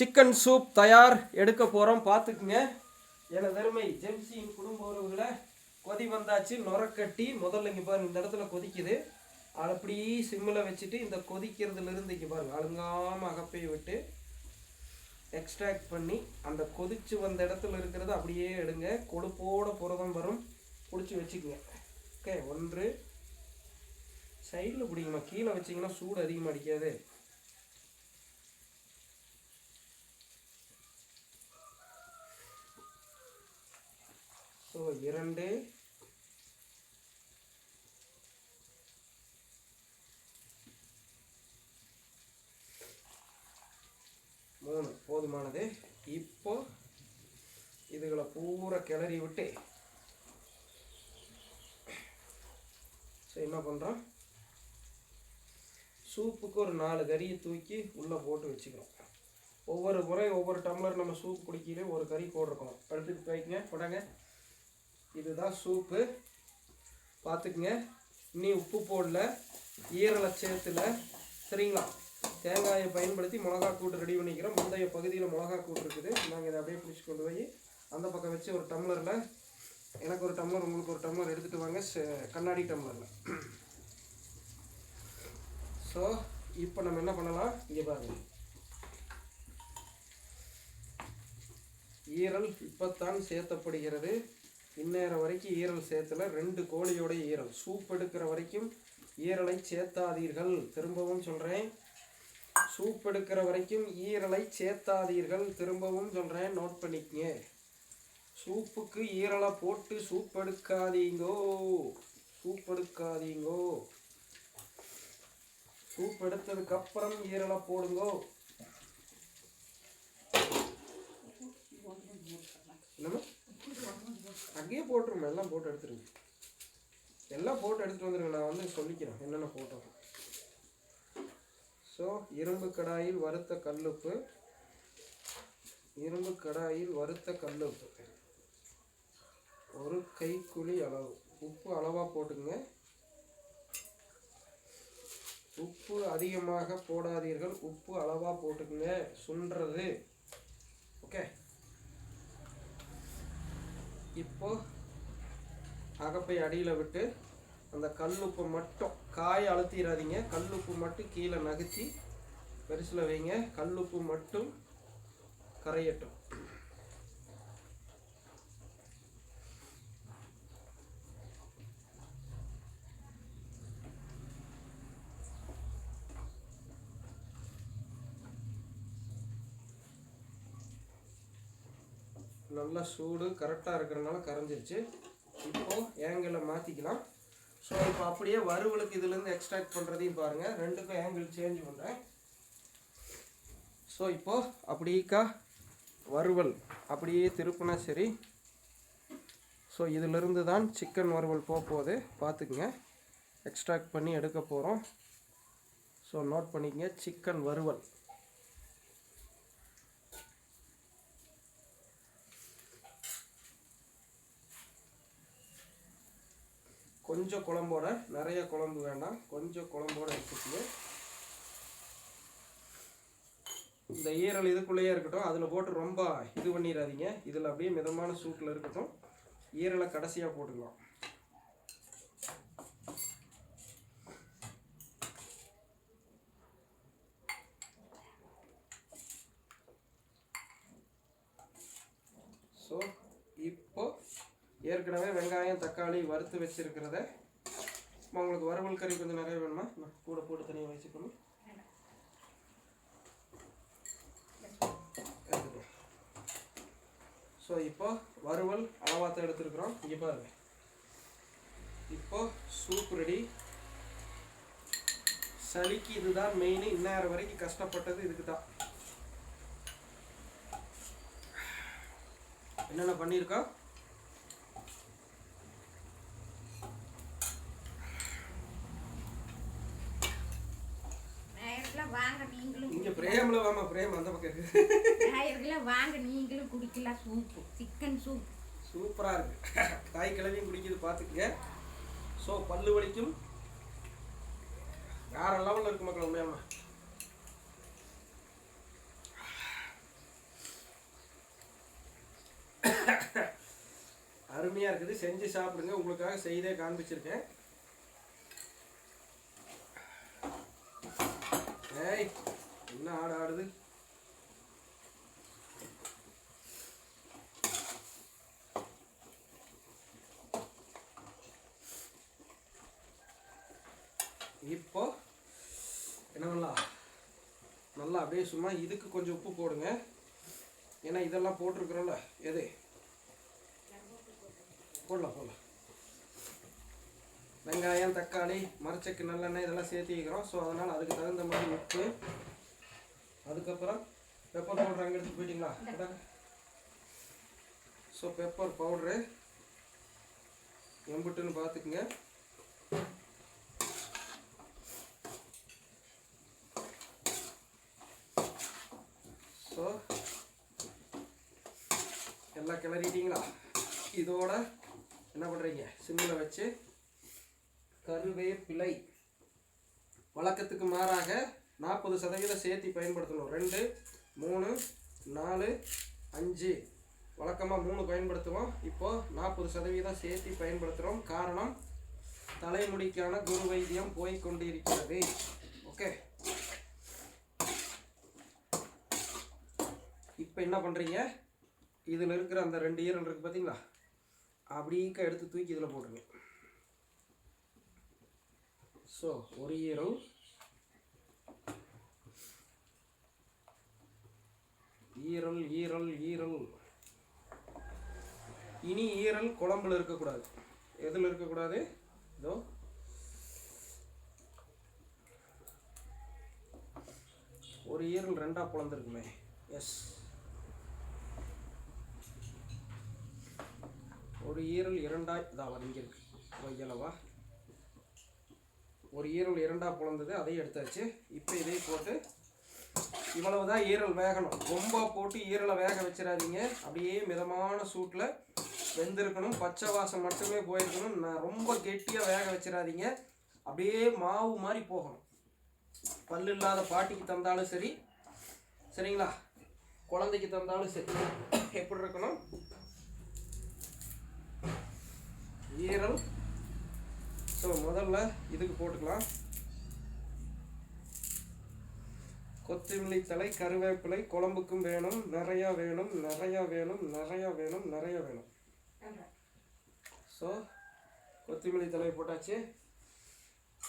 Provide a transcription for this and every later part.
Chicken soup தயார் எடுக்க போகிறோம் பார்த்துக்குங்க. எனது அருமை ஜெம்சியின் குடும்ப உறவுகளை கொதி வந்தாச்சு. நுரக்கட்டி முதல்ல இங்கே பாருங்க இந்த இடத்துல கொதிக்குது. அதை அப்படியே சிம்மில் வச்சுட்டு இந்த கொதிக்கிறதுலேருந்து இங்கே பாருங்கள் அழுங்காமல் அகப்பையை விட்டு எக்ஸ்ட்ராக்ட் பண்ணி அந்த கொதிச்சு வந்த இடத்துல இருக்கிறத அப்படியே எடுங்க. கொழுப்போட புரதம் வரும். பிடிச்சி வச்சுக்கோங்க. ஓகே ஒன்று. சைடில் பிடிக்குமா கீழே வச்சிங்கன்னா சூடு அதிகமாக அடிக்காது. ஸோ இரண்டு. மூணு. போதுமானது. இப்போ இதுகளை பூரா கிளறி விட்டு ஸோ என்ன பண்ணுறோம் சூப்புக்கு ஒரு நாலு கறியை தூக்கி உள்ளே போட்டு வச்சுக்கிறோம். ஒவ்வொரு முறை ஒவ்வொரு டம்ளர் நம்ம சூப் குடிக்கையிலே ஒரு கறி போட்டிருக்கோம் எடுத்துட்டு போய்க்குங்க போடாங்க. இதுதான் சூப்பு. பார்த்துக்குங்க. இனி உப்பு போடல. ஈரலை சேர்த்துல சரிங்களா தேங்காயை பயன்படுத்தி மிளகா கூட்டு ரெடி பண்ணிக்கிறோம். முந்தைய பகுதியில் மிளகா கூட்டு இருக்குது. நாங்கள் இதை அப்படியே பிடிச்சி கொண்டு போய் அந்த பக்கம் வச்சு ஒரு டம்ளரில் எனக்கு ஒரு டம்ளர் உங்களுக்கு ஒரு டம்ளர் எடுத்துகிட்டு வாங்க. கண்ணாடி டம்ளரில். ஸோ இப்போ நம்ம என்ன பண்ணலாம்? இங்கே பாருங்க. ஈரல் இப்போத்தான் சேர்த்தப்படுகிறது. இந்நேரம் வரைக்கும் ஈரல் சேர்த்துல ரெண்டு கோழியோட ஈரல். சூப் எடுக்கிற வரைக்கும் ஈரலை சேர்த்தாதீர்கள் திரும்பவும் சொல்கிறேன் சூப் எடுக்கிற வரைக்கும் ஈரலை சேர்த்தாதீர்கள் திரும்பவும் சொல்கிறேன் நோட் பண்ணிக்கங்க. சூப்புக்கு ஈரலை போட்டு சூப் எடுக்காதீங்கோ. சூப் எடுக்காதீங்கோ. சூப் எடுத்ததுக்கப்புறம் ஈரலை போடுங்கோ. என்னம்மா அங்கேயே போட்டுருங்க எல்லாம் போட்டு எடுத்துருங்க. எல்லாம் போட்டு எடுத்துட்டு வந்துருங்க நான் வந்து சொல்லிக்கிறேன் என்னென்ன போட்டோம். ஸோ இரும்பு கடாயில் வறுத்த கல்லுப்பு. இரும்பு கடாயில் வறுத்த கல்லுப்பு. ஒரு கைக்குழி அளவு. உப்பு அளவாக போட்டுங்க உப்பு அதிகமாக போடாதீர்கள். உப்பு அளவாக போட்டுக்குங்க. சுன்றது. ஓகே இப்போ அகப்பை அடியில் விட்டு அந்த கல்லுப்பு மட்டும் காய அழுத்திடாதீங்க கல்லுப்பு மட்டும் கீழே நகர்த்தி பெருசில் வைங்க. கல்லுப்பு மட்டும் கரையட்டும். நல்லா சூடு கரெக்டாக இருக்கிறனால கரைஞ்சிருச்சு. இப்போ ஏங்கிளை மாற்றிக்கலாம் ஸோ இப்போ அப்படியே வறுவலுக்கு இதுலேருந்து எக்ஸ்ட்ராக்ட் பண்ணுறதையும் பாருங்கள் ரெண்டுக்கும் ஏங்கிள் சேஞ்ச் பண்ணுறேன் ஸோ இப்போ அப்படிக்கா வறுவல் அப்படியே திருப்பினா சரி. ஸோ இதிலிருந்து தான் சிக்கன் வறுவல் போக போகுது. பார்த்துக்குங்க. எக்ஸ்ட்ராக்ட் பண்ணி எடுக்க போகிறோம் ஸோ நோட் பண்ணிக்கங்க. சிக்கன் வறுவல். கொஞ்சம் குழம்போட நிறைய குழம்பு வேண்டாம். கொஞ்சம் குழம்போட எடுத்துக்கங்க. இந்த ஈரல் இதுக்குள்ளேயே இருக்கட்டும். அதில் போட்டு ரொம்ப இது பண்ணிடாதீங்க. இதில் அப்படியே மிதமான சூட்டில் இருக்கட்டும். ஈரலை கடைசியாக போட்டுக்கலாம். ஸோ ஏற்கனவே வெங்காயம் தக்காளி வறுத்து வச்சிருக்கிறத. உங்களுக்கு வறுவல் கறி கொஞ்சம் நிறைய வேணுமா? நான் கூட போட்டு தனியாக வச்சுக்கணும் ஸோ இப்போ வறுவல் அளவாத்தான் எடுத்துருக்குறோம். இங்கே பாருங்க. இப்போ சூப் ரெடி சளிக்கு இதுதான் மெயின் இந்நேரம் வரைக்கும் கஷ்டப்பட்டது இதுக்கு தான் என்னென்ன பண்ணியிருக்கோம்? இங்க பிரேமல வாமா பிரேம் அந்த பக்கம் இருக்கு. நாயர்கள வாங்க நீங்களும் குடிக்கல சூப் சிக்கன் சூப் சூப்பரா இருக்கு. தாய் கிழமையும் குடிக்குது பாத்துக்கங்க. சோ பல்லு வலிக்கும். வேற லெவலில் இருக்கு மக்கள் உண்மையாமா அருமையா இருக்குது. செஞ்சு சாப்பிடுங்க. உங்களுக்காக செய்தே காண்பிச்சிருக்கேன். ஏய் என்ன ஆடு ஆடுது? இப்போ என்ன பண்ணலாம்? நல்லா அப்படியே சும்மா இதுக்கு கொஞ்சம் உப்பு போடுங்க. ஏன்னா இதெல்லாம் போட்டிருக்கிறோம்ல எது? போடலாம் போடலாம். வெங்காயம் தக்காளி மரச்சக்கு நல்லெண்ணெய் இதெல்லாம் சேர்த்திக்கிறோம் ஸோ அதனால் அதுக்கு தகுந்த மாதிரி உப்பு அதுக்கப்புறம் பெப்பர் பவுடர் அங்கே எடுத்து போயிட்டீங்களா? ஸோ பெப்பர் பவுட்ரு எம்புட்டுன்னு பார்த்துக்குங்க. ஸோ எல்லாம் கிளறிட்டீங்களா? இதோட என்ன பண்ணுறீங்க சிம்மில் வச்சு கருவேப்பிலை வழக்கத்துக்கு மாறாக நாற்பது சதவீதம் சேர்த்து பயன்படுத்தணும். ரெண்டு மூணு நாலு அஞ்சு. வழக்கமாக மூணு பயன்படுத்துவோம். இப்போ நாற்பது சதவீதம் சேர்த்து பயன்படுத்துகிறோம் காரணம் தலைமுடிக்கான குரு வைத்தியம் போய் கொண்டிருக்கிறது ஓகே. இப்போ என்ன பண்ணுறீங்க இதில் இருக்கிற அந்த ரெண்டு ஈரல் இருக்குது பார்த்தீங்களா அப்படிக்க எடுத்து தூக்கி இதில் போட்டுருங்க. ஸோ ஒரு ஈரல் ஈரல் ஈரல் ஈரல். இனி ஈரல் குழம்புல இருக்கக்கூடாது. எதில் இருக்கக்கூடாது? இதோ. ஒரு ஈரல் ரெண்டா பிளந்துருக்குமே எஸ் ஒரு ஈரல் இரண்டாய் இதான் இங்கே இருக்கு. வையலவா ஒரு ஈரல் இரண்டா பிளந்தது அதையும் எடுத்தாச்சு. இப்போ இதை போட்டு இவ்வளவு தான் ஈரல் வேகணும். ரொம்ப போட்டு ஈரலை வேக வச்சிடாதீங்க. அப்படியே மிதமான சூட்டில் வெந்திருக்கணும். பச்சை வாசம் மட்டுமே போயிருக்கணும். நான் ரொம்ப கெட்டியாக வேக வச்சிடாதீங்க. அப்படியே மாவு மாதிரி போகணும். பல்லு இல்லாத பாட்டிக்கு தந்தாலும் சரி. சரிங்களா? குழந்தைக்கு தந்தாலும் சரி. எப்படி இருக்கணும்? ஈரல். ஸோ முதல்ல இதுக்கு போட்டுக்கலாம். கொத்தமல்லி தலை கருவேப்பிலை குழம்புக்கும் வேணும் நிறையா வேணும் நிறையா வேணும் நிறையா வேணும் நிறையா வேணும். ஸோ கொத்தமல்லி தலை போட்டாச்சு.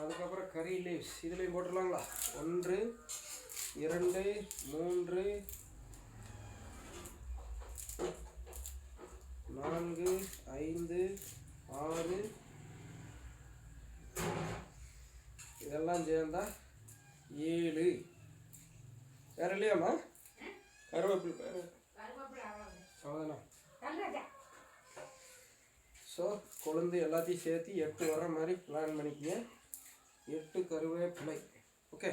அதுக்கப்புறம் கறி லீவ்ஸ் இதுலேயும் போட்டுடலாங்களா? ஒன்று இரண்டு மூன்று நான்கு ஐந்து ஆறு. இதெல்லாம் சேர்ந்தா ஏழு. வேற இல்லையாம்மா? கருவேப்பிலை அவ்வளோதானா ஸோ கொழுந்து எல்லாத்தையும் சேர்த்து எட்டு வர மாதிரி பிளான் பண்ணிக்கங்க. எட்டு கருவேப்பிலை. ஓகே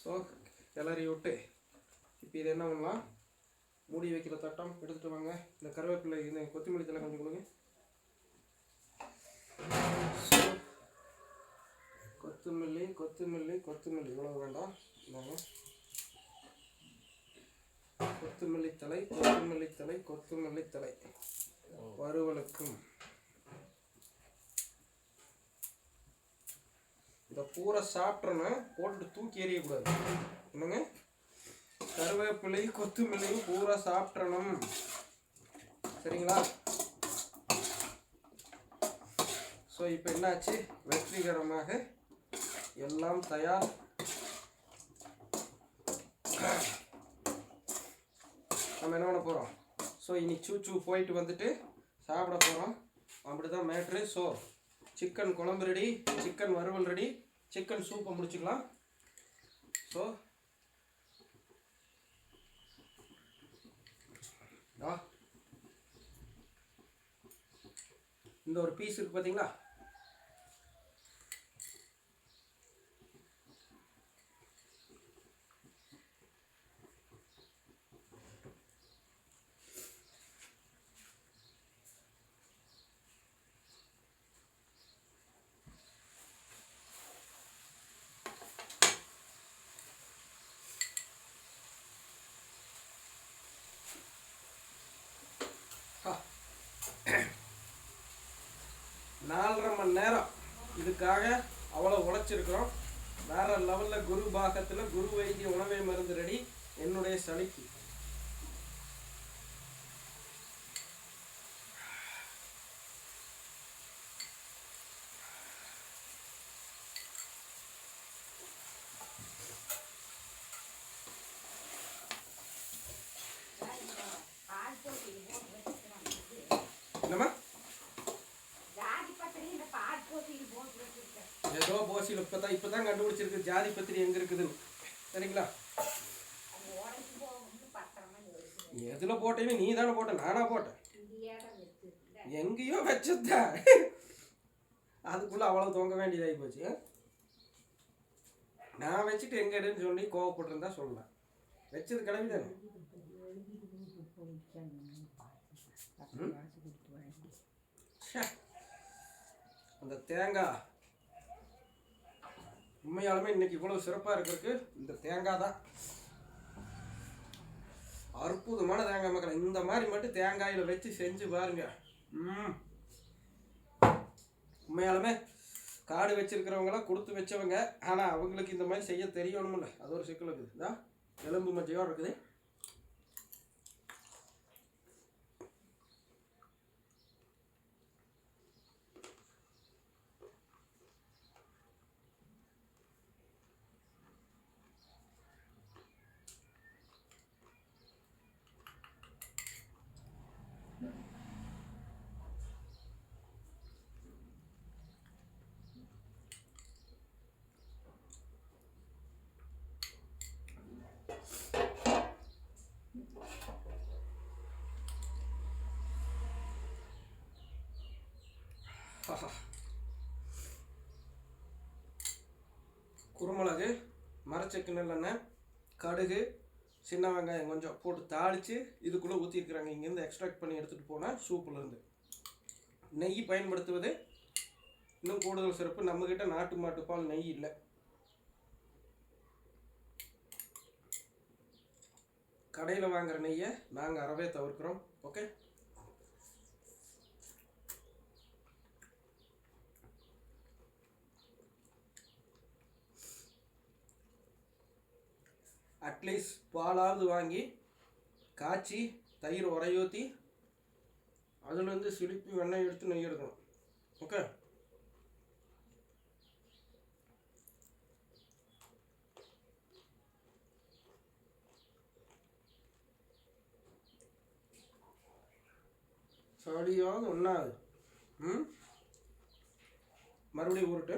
ஸோ கிளறி விட்டு இப்போ இது என்ன பண்ணலாம்? மூடி வைக்கிற தட்டம் எடுத்துட்டு வாங்க. இந்த கருவேப்பிலை இந்த கொத்தமல்லி தலை கொஞ்சம் கொடுங்க. கொத்தமல்லி கொத்தமல்லி கொத்தமல்லி. இவ்வளோ வேண்டாம். இந்தாங்க. கொத்தமல்லி தலை கொத்தமல்லி தலை கொத்தமல்லி தலை வறுவலுக்கும் இந்த பூரை சாப்பிட்றோன்னா போட்டு தூக்கி எறியக்கூடாது. என்னங்க? கருவேப்பிலை கொத்தமல்லியும் பூரா சாப்பிட்றணும் சரிங்களா? ஸோ இப்போ என்னாச்சு? வெற்றிகரமாக எல்லாம் தயார். நம்ம என்ன பண்ண போகிறோம் ஸோ இனி சூச்சு போயிட்டு வந்துட்டு சாப்பிட போகிறோம் அப்படி தான் மேட்ரு ஸோ சிக்கன் குழம்பு ரெடி சிக்கன் வறுவல் ரெடி சிக்கன் சூப்பை முடிச்சுக்கலாம். ஸோ ஆ இந்த ஒரு பீஸ் இருக்குது பார்த்தீங்களா இதுக்காக அவ்வளோ உழைச்சிருக்கிறோம். வேற லெவலில் குரு பாகத்தில் குரு வைத்திய உணவை மருந்து ரெடி. என்னுடைய சளிக்கு. என்னம்மா ஜாதி பத்திரி இந்த பால் போட்டு போட்டு வச்சிருக்கேன் ஏதோ போசியில் இப்போ தான் இப்போ தான் கண்டுபிடிச்சிருக்கு. ஜாதி பத்திரி எங்கே இருக்குதுன்னு. சரிங்களா? எதில் போட்டேன்னு நீ தானே போட்ட நானாக போட்டேன் எங்கேயோ வச்சதா அதுக்குள்ளே அவ்வளோ தொங்க வேண்டியதாகி போச்சு. நான் வச்சுட்டு எங்கே எடுன்னு சொல்லி கோவப்பட்டிருந்தா சொல்லலாம். வச்சது கிளம்பி தானே? அந்த தேங்காய். உண்மையாலுமே இன்னைக்கு இவ்வளவு சிறப்பாக இருக்கிறதுக்கு இந்த தேங்காய் தான். அற்புதமான தேங்காய் மக்களை இந்த மாதிரி மட்டும் தேங்காயில் வச்சு செஞ்சு பாருங்க. ம் உண்மையாலுமே காடு வச்சிருக்கிறவங்களாம் கொடுத்து வச்சவங்க ஆனால் அவங்களுக்கு இந்த மாதிரி செய்ய தெரியணும்ல. அது ஒரு சிக்கல் இருக்குது. இந்தா எலும்பு மஜ்ஜையோடு இருக்குது. குருமிளகு மரச்செக்கு நல்லெண்ணெய் கடுகு சின்ன வெங்காயம் கொஞ்சம் போட்டு தாளித்து இதுக்குள்ளே ஊற்றிருக்கிறாங்க இங்கேருந்து எக்ஸ்ட்ராக்ட் பண்ணி எடுத்துகிட்டு போனால் சூப்புலேருந்து. நெய் பயன்படுத்துவது இன்னும் கூடுதல் சிறப்பு. நம்மக்கிட்ட நாட்டு மாட்டுப்பால் நெய் இல்லை. கடையில் வாங்குகிற நெய்யை நாங்கள் அறவே தவிர்க்கிறோம். ஓகே? அட்லீஸ்ட் பாலாவது வாங்கி காய்ச்சி தயிர் உரையூற்றி அதுலேருந்து சிலிப்பி வெண்ணெய் எடுத்து நெய் எடுக்கணும். ஓகே சளியாவது ஒன்றாது ம்? மறுபடியும் ஊருட்டு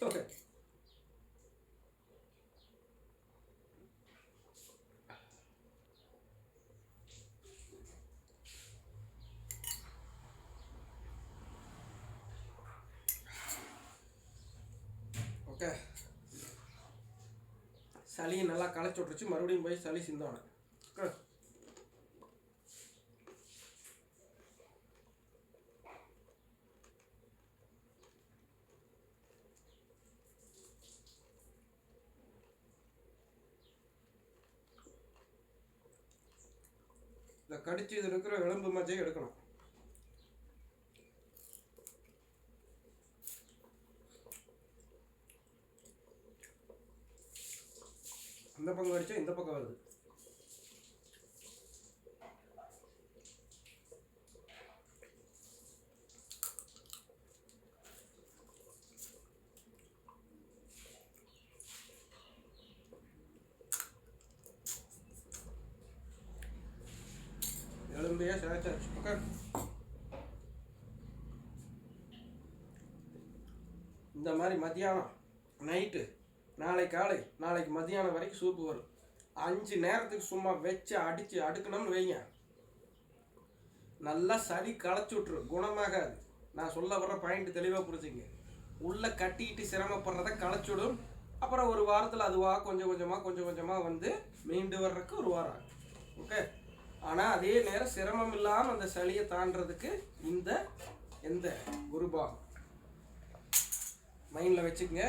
ஓகே ஓகே சளியை நல்லா களைச்சி விட்டுருச்சு. மறுபடியும் போய் சளி சிந்தோணும் இந்த கடிச்சு இது இருக்கிற எலும்பு மஜ்ஜை எடுக்கணும். இந்த பக்கம் அடித்தா இந்த பக்கம் வருது. எலும்பையே சேர்த்தாச்சு பக்கம் இந்த மாதிரி மத்தியானம் நாளை காலை நாளைக்கு மதியானம் வரைக்கும் சூப்பு வரும். அஞ்சு நேரத்துக்கு சும்மா வச்சு அடித்து அடுக்கணும்னு வைங்க. நல்லா சளி களைச்சி விட்ரு குணமாகாது. நான் சொல்ல வர்ற பாயிண்ட் தெளிவாக புரிஞ்சுங்க. உள்ளே கட்டிக்கிட்டு சிரமப்படுறத களைச்சுடும் அப்புறம் ஒரு வாரத்தில் அதுவாக கொஞ்சம் கொஞ்சமாக கொஞ்சம் கொஞ்சமாக வந்து மீண்டு வர்றதுக்கு ஒரு வாரம் ஓகே ஆனால் அதே நேரம் சிரமம் இல்லாமல் அந்த சளியை தாண்டறதுக்கு இந்த எந்த குருபாகம்? மைண்டில் வச்சுக்கங்க.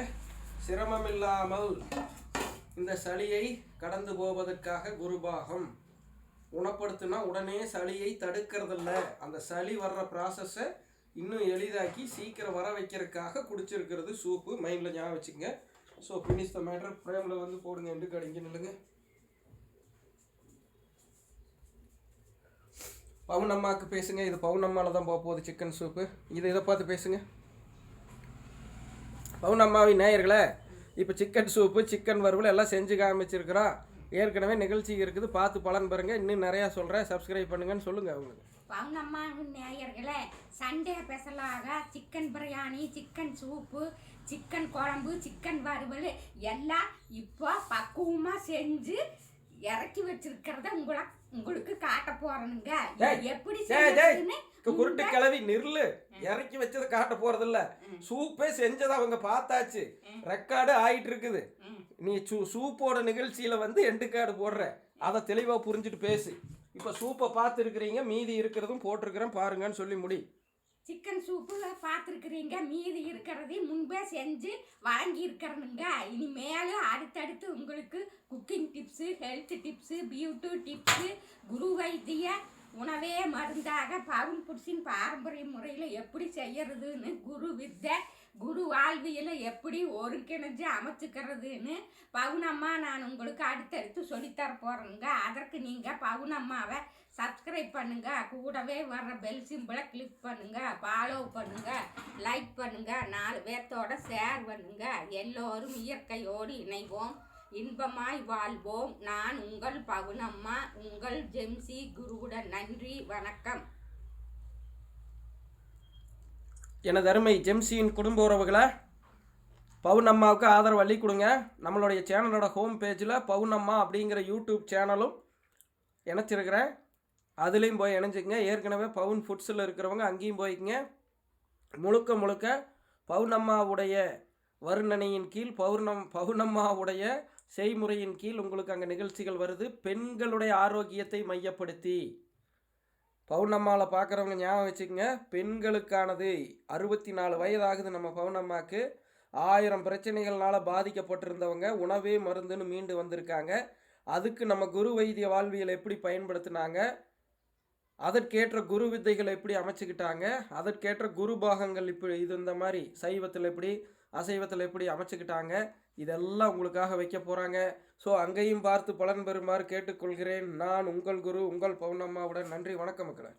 சிரமமில்லாமல் இந்த சளியை கடந்து போவதற்காக குருபாகம். குணப்படுத்தினா உடனே சளியை தடுக்கிறதில்ல. அந்த சளி வர்ற ப்ராசஸை இன்னும் எளிதாக்கி சீக்கிரம் வர வைக்கிறதுக்காக குடிச்சிருக்கிறது சூப்பு. மைண்டில் ஞாபகம் வச்சுங்க ஸோ ஃபினிஷ் த மேட்ரு ஃப்ரேமில் வந்து போடுங்க. எண்டு கடைங்க நில்லுங்க. பவுனம்மாவுக்கு பேசுங்க. இது பவுனம்மாவில் தான் போக போகுது சிக்கன் சூப்பு இது இதை பார்த்து பேசுங்க. பவுனம்மாவி நேயர்களே இப்போ சிக்கன் சூப்பு சிக்கன் வறுவல் எல்லாம் செஞ்சு காமிச்சிருக்கிறோம் ஏற்கனவே நிகழ்ச்சி இருக்குது பார்த்து பலன் பெறுங்க. இன்னும் நிறையா சொல்கிறேன் சப்ஸ்கிரைப் பண்ணுங்கன்னு சொல்லுங்கள் அவங்களுக்கு. பவுனம்மா நேயர்களே சண்டே ஸ்பெஷலாக chicken biryani chicken soup chicken குழம்பு சிக்கன் வறுவல் எல்லாம் இப்போ பக்குவமாக செஞ்சு இறக்கி வச்சிருக்கிறத உங்களை உங்களுக்கு காட்ட போறேனுங்க. எப்படி குருட்டு கிளவி நிர்லு இறக்கி வச்சதை காட்ட போறதில்ல. சூப்பே செஞ்சதை அவங்க பார்த்தாச்சு. ரெக்கார்டு ஆயிட்டு இருக்குது. நீ சூப்போட நிகழ்ச்சியில வந்து எண்டு கார்டு போடுற. அதை தெளிவாக புரிஞ்சுட்டு பேசு. இப்போ சூப்பை பார்த்துருக்கிறீங்க மீதி இருக்கிறதும் போட்டிருக்கிறேன் பாருங்கன்னு சொல்லி முடி. சிக்கன் சூப்பு பார்த்துருக்குறீங்க மீதி இருக்கிறதையும் செஞ்சு வாங்கியிருக்கிறனுங்க இனிமேலும் அடுத்தடுத்து உங்களுக்கு cooking tips health tips beauty tips குரு வைத்திய உணவே மருந்தாக பவுன் புருஷின் பாரம்பரிய முறையில் எப்படி செய்யறதுன்னு குரு வித்தை குரு வாழ்வியலை எப்படி ஒருங்கிணைஞ்சு அமைச்சுக்கிறதுன்னு பவுனம்மா நான் உங்களுக்கு அடுத்தடுத்து சொல்லித்தர போகிறேங்க அதற்கு நீங்கள் பவுனம்மாவை சப்ஸ்கிரைப் பண்ணுங்க. கூடவே வர்ற பெல் சிம்பிளை கிளிக் பண்ணுங்க. ஃபாலோ பண்ணுங்க. லைக் பண்ணுங்க. நாலு பேர்த்தோட ஷேர் பண்ணுங்க. எல்லோரும் இயற்கையோடு இணைவோம். இன்பமாய் வாழ்வோம். நான் உங்கள் பவுனம்மா. உங்கள் ஜெம்சி குருவுடன் நன்றி. வணக்கம். எனது அருமை ஜெம்சியின் குடும்ப உறவுகளை பவுனம்மாவுக்கு ஆதரவு அள்ளி கொடுங்க. நம்மளுடைய சேனலோட ஹோம் பேஜில் பவுனம்மா அப்படிங்கிற யூடியூப் சேனலும் இணைச்சிருக்கிறேன். அதுலேயும் போய் இணைஞ்சிக்கங்க. ஏற்கனவே பவுன் ஃபுட்ஸில் இருக்கிறவங்க அங்கேயும் போய்க்குங்க. முழுக்க முழுக்க பவுனம்மாவுடைய வர்ணனையின் கீழ் பௌர்ணம் பவுனம்மாவுடைய செய்முறையின் கீழ் உங்களுக்கு அங்கே நிகழ்ச்சிகள் வருது. பெண்களுடைய ஆரோக்கியத்தை மையப்படுத்தி. பௌர்ணம்மாவில் பார்க்குறவங்க ஞாபகம் வச்சுக்கோங்க. பெண்களுக்கானது அறுபத்தி நாலு வயதாகுது நம்ம பௌர்ணம்மாவுக்கு ஆயிரம் பிரச்சனைகள்னால பாதிக்கப்பட்டிருந்தவங்க உணவே மருந்துன்னு மீண்டு வந்திருக்காங்க. அதுக்கு நம்ம குரு வைத்திய வாழ்வியல் எப்படி பயன்படுத்தினாங்க? அதற்கேற்ற குரு வித்தைகளை எப்படி அமைச்சுக்கிட்டாங்க? அதற்கேற்ற குரு பாகங்கள் இப்படி இது இந்த மாதிரி சைவத்தில் எப்படி அசைவத்தில் எப்படி அமைச்சுக்கிட்டாங்க? இதெல்லாம் உங்களுக்காக வைக்க போகிறாங்க ஸோ அங்கேயும் பார்த்து பலன் பெறுமாறு கேட்டுக்கொள்கிறேன். நான் உங்கள் குரு உங்கள் பௌர்ணம்மாவுடன் நன்றி. வணக்கம் மக்களை.